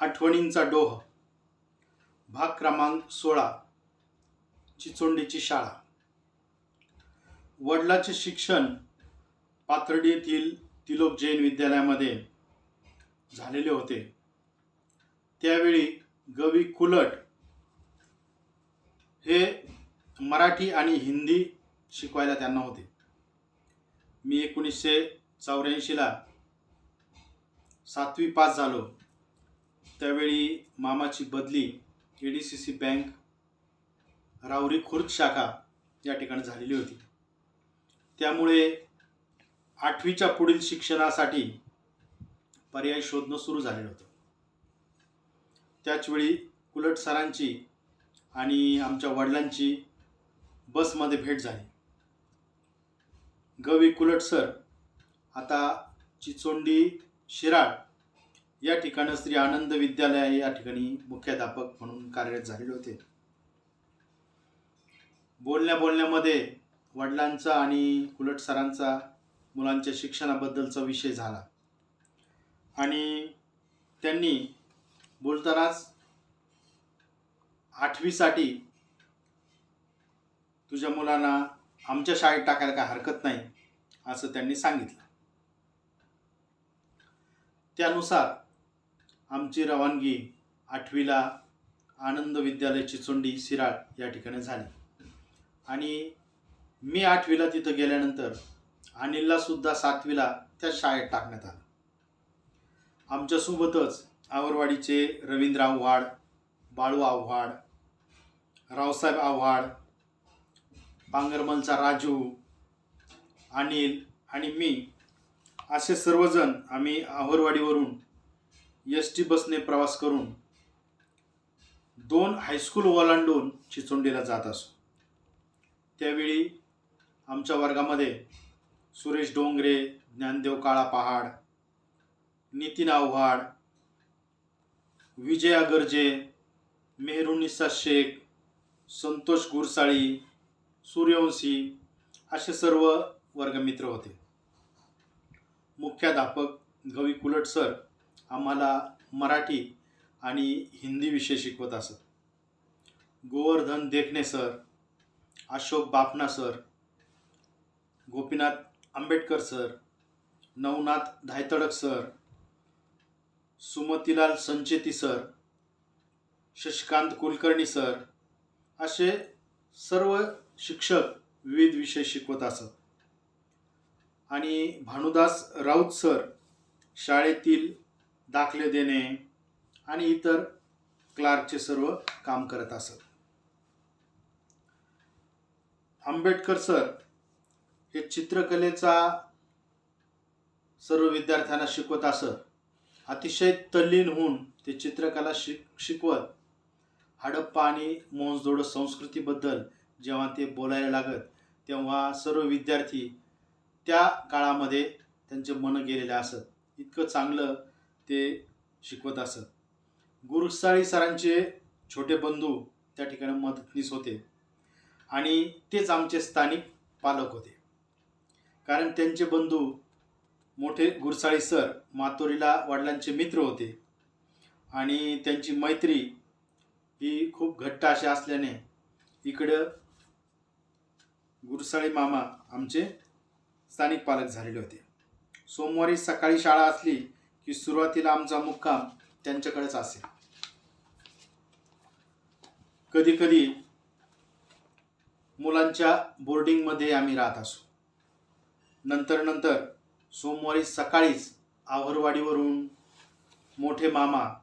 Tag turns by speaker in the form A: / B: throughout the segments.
A: आठवणींचा डोह. भाग क्रमांक सोळा. चिचोंडीची शाळा. वडिलाचे शिक्षण पाथर्डी येथील तिलोक जैन विद्यालयामध्ये झालेले होते. त्यावेळी गवी कुलट हे मराठी आणि हिंदी शिकवायला त्यांना होते. मी एकोणीसशे चौऱ्याऐंशीला सातवी पास झालो. त्यावेळी मामाची बदली A D C C bank Rahuri Khurd शाखा या ठिकाणी झालेली होती. त्यामुळे आठवीच्या पुढील शिक्षणासाठी पर्याय शोधणं सुरू झालेलं होतं. त्याचवेळी कुलट सरांची आणि आमच्या वडिलांची बसमध्ये भेट झाली. गवी कुलट सर आता चिचोंडी शिराळ या ठिकाणी श्री आनंद विद्यालय या ठिकाणी मुख्याध्यापक म्हणून कार्यरत झालेले होते. बोलण्या बोलण्यामध्ये वडिलांचा आणि कुलट सरांचा मुलांच्या शिक्षणाबद्दलचा विषय झाला. आणि त्यांनी बोलतानाच आठवीसाठी तुझ्या मुलांना आमच्या शाळेत टाकायला काय हरकत नाही असं त्यांनी सांगितलं. त्यानुसार आमची रवानगी आठवीला आनंद विद्यालय चिचोंडी सिराळ या ठिकाणी झाली. आणि मी आठवीला तिथं गेल्यानंतर अनिलला सुद्धा सातवीला त्या शाळेत टाकण्यात आलं. आमच्यासोबतच आवरवाडीचे रवींद्र आव्हाड बाळू आव्हाड रावसाहेब आव्हाड पांगरमलचा राजू अनिल आणि मी असे सर्वजण आम्ही आवरवाडीवरून एस टी बसने प्रवास करून दोन हायस्कूल ओलांडून चिचोंडीला जात असो. त्यावेळी आमच्या वर्गामध्ये सुरेश डोंगरे ज्ञानदेव काळा पहाड नितीन आव्हाड विजया गर्जे मेहरुनिसा शेख संतोष गुरसाळी सूर्यवंशी असे सर्व वर्गमित्र होते. मुख्याध्यापक गवी कुलट सर आम्हाला मराठी आणि हिंदी विषय शिकवत असत. Govardhan Dekhane sir Ashok Bapna sir Gopinath Ambedkar sir Navnath Dhaytadak sir Sumatilal Sancheti sir Shashikant Kulkarni sir असे सर्व शिक्षक विविध विषय शिकवत असत. आणि भानुदास राऊत सर शाळेतील दाखले देणे आणि इतर क्लार्कचे सर्व काम करत असत. आंबेडकर सर हे चित्रकलेचा सर्व विद्यार्थ्यांना शिकवत असत. अतिशय तल्लीन होऊन ते चित्रकला शिक शिकवत हडप्पा आणि मोहनजोडो संस्कृतीबद्दल जेव्हा ते बोलायला लागत तेव्हा सर्व विद्यार्थी त्या काळामध्ये त्यांचे मन गेलेले असत. इतकं चांगलं ते शिकवत असत. गुरुसाळी सरांचे छोटे बंधू त्या ठिकाणी मदतनीस होते आणि तेच आमचे स्थानिक पालक होते. कारण त्यांचे बंधू मोठे गुरसाळी सर मातोरीला वडिलांचे मित्र होते आणि त्यांची मैत्री ही खूप घट्ट अशी असल्याने इकडं गुरसाळी मामा आमचे स्थानिक पालक झालेले होते. सोमवारी सकाळी शाळा असली की सुरुवातीला आमचा मुक्काम त्यांच्याकडेच असेल. कधी कधी मुलांच्या बोर्डिंगमध्ये आम्ही राहत असू. नंतर नंतर सोमवारी सकाळीच आवरवाडीवरून मोठे मामा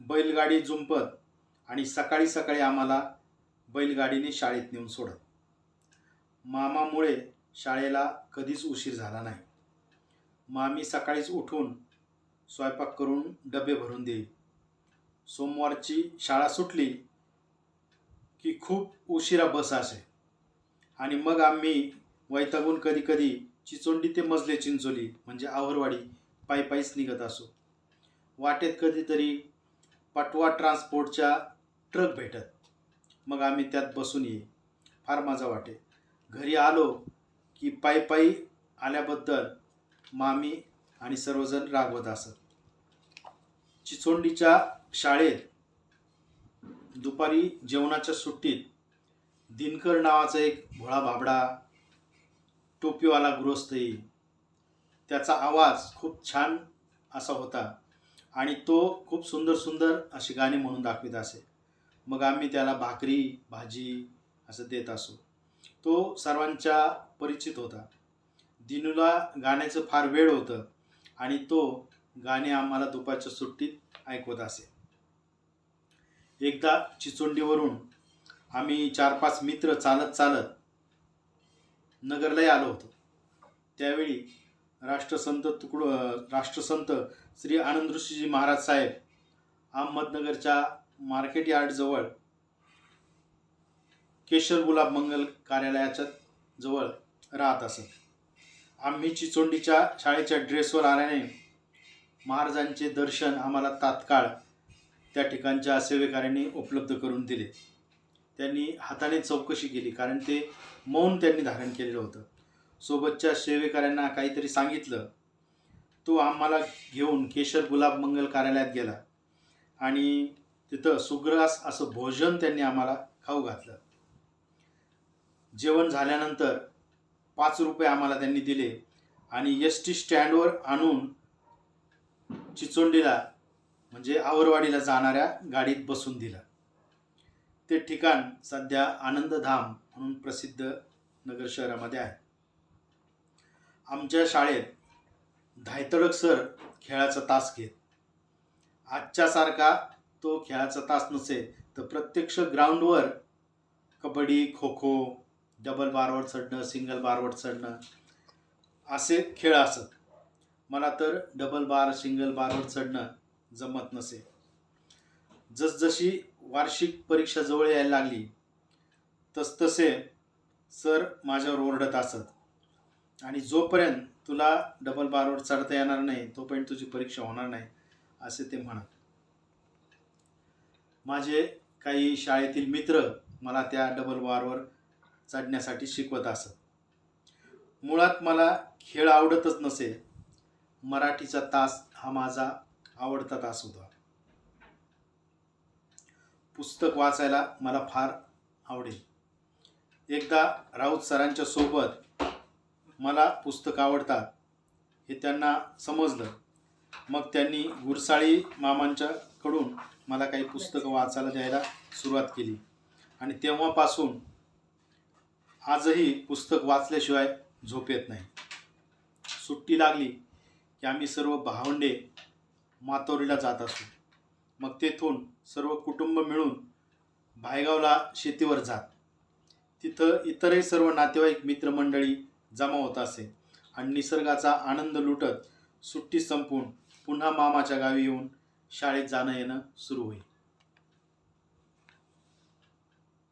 A: बैलगाडी जुंपत आणि सकाळी सकाळी आम्हाला बैलगाडीने शाळेत नेऊन सोडत. मामामुळे शाळेला कधीच उशीर झाला नाही. मामी सकाळीच उठून स्वयंपाक करून डबे भरून देई सोमवारची शाळा सुटली की खूप उशिरा बस असे. आणि मग आम्ही वैतागून कधी कधी चिचोंडी ते मजले चिंचोली म्हणजे आवरवाडी पायी पायीच निघत असो. वाटेत कधीतरी पटवा ट्रान्सपोर्टच्या ट्रक भेटत. मग आम्ही त्यात बसून ये. फार मजा वाटे. घरी आलो की पायी पायी आल्याबद्दल मामी आणि सर्वजण रागवत असत. चिचोंडीच्या शाळेत दुपारी जेवणाच्या सुट्टीत दिनकर नावाचा एक भोळा भाबडा टोपीवाला गृहस्थ येईल. त्याचा आवाज खूप छान असा होता आणि तो खूप सुंदर सुंदर अशी गाणी म्हणून दाखवित असे. मग आम्ही त्याला भाकरी भाजी असं देत असो. तो सर्वांच्या परिचित होता. दिनूला गाण्याचं फार वेळ होतं. आणि तो गाणे आम्हाला दुपारच्या सुट्टीत ऐकवत असे. एकदा चिचोंडीवरून आम्ही चार पाच मित्र चालत चालत नगरलाही आलो होतो. त्यावेळी राष्ट्रसंत तुकड राष्ट्रसंत श्री आनंद ऋषीजी महाराज साहेब अहमदनगरच्या मार्केट यार्डजवळ केशर गुलाब मंगल कार्यालयाच्या जवळ राहत असत. आम्ही चिचोंडीच्या शाळेच्या ड्रेसवर आल्याने महाराजांचे दर्शन आम्हाला तात्काळ त्या ठिकाणच्या सेवेकार्यांनी उपलब्ध करून दिले. त्यांनी हाताने चौकशी केली कारण ते मौन त्यांनी धारण केलेलं होतं. सोबतच्या सेवेकऱ्यांना काहीतरी सांगितलं. तो आम्हाला घेऊन केशर गुलाब मंगल कार्यालयात गेला आणि तिथं सुग्रास असं भोजन त्यांनी आम्हाला खाऊ घातलं. जेवण झाल्यानंतर पाच रुपये आम्हाला त्यांनी दिले. आणि एस टी स्टँडवर आणून चिचोंडीला म्हणजे आवरवाडीला जाणाऱ्या गाडीत बसून दिलं. ते ठिकाण सध्या आनंदधाम म्हणून प्रसिद्ध नगर शहरामध्ये आहे. आमच्या शाळेत धायतडक सर खेळाचा तास घेत. आजच्यासारखा तो खेळाचा तास नसेल तर प्रत्यक्ष ग्राउंडवर कबड्डी खो खो डबल बारवर चढणं सिंगल बारवर चढणं असे खेळ असत. मला तर डबल बार सिंगल बारवर चढणं जमत नसे. जसजशी वार्षिक परीक्षा जवळ यायला लागली तसतसे सर माझ्यावर ओरडत असत. आणि जोपर्यंत तुला डबल बारवर चढता येणार नाही तोपर्यंत तुझी परीक्षा होणार नाही असे ते म्हणत. माझे काही शाळेतील मित्र मला त्या डबल बारवर चढण्यासाठी शिकवत असत. मुळात मला खेळ आवडतच नसे. मराठीचा तास हा माझा आवडता तास होता. पुस्तक वाचायला मला फार आवडेल. एकदा राऊत सरांच्या सोबत मला पुस्तक आवडतात हे त्यांना समजलं. मग त्यांनी गुरसाळी मामांच्याकडून मला काही पुस्तकं वाचायला द्यायला सुरुवात केली. आणि तेव्हापासून आजही पुस्तक वाचल्याशिवाय झोप येत नाही. सुट्टी लागली की आम्ही सर्व भावंडे मातोरीला जात असू. मग तेथून सर्व कुटुंब मिळून भायगावला शेतीवर जात. तिथं इतरही सर्व नातेवाईक मित्रमंडळी जमा होत असे आणि निसर्गाचा आनंद लुटत सुट्टी संपून पुन्हा मामाच्या गावी येऊन शाळेत जाणं येणं सुरू होईल.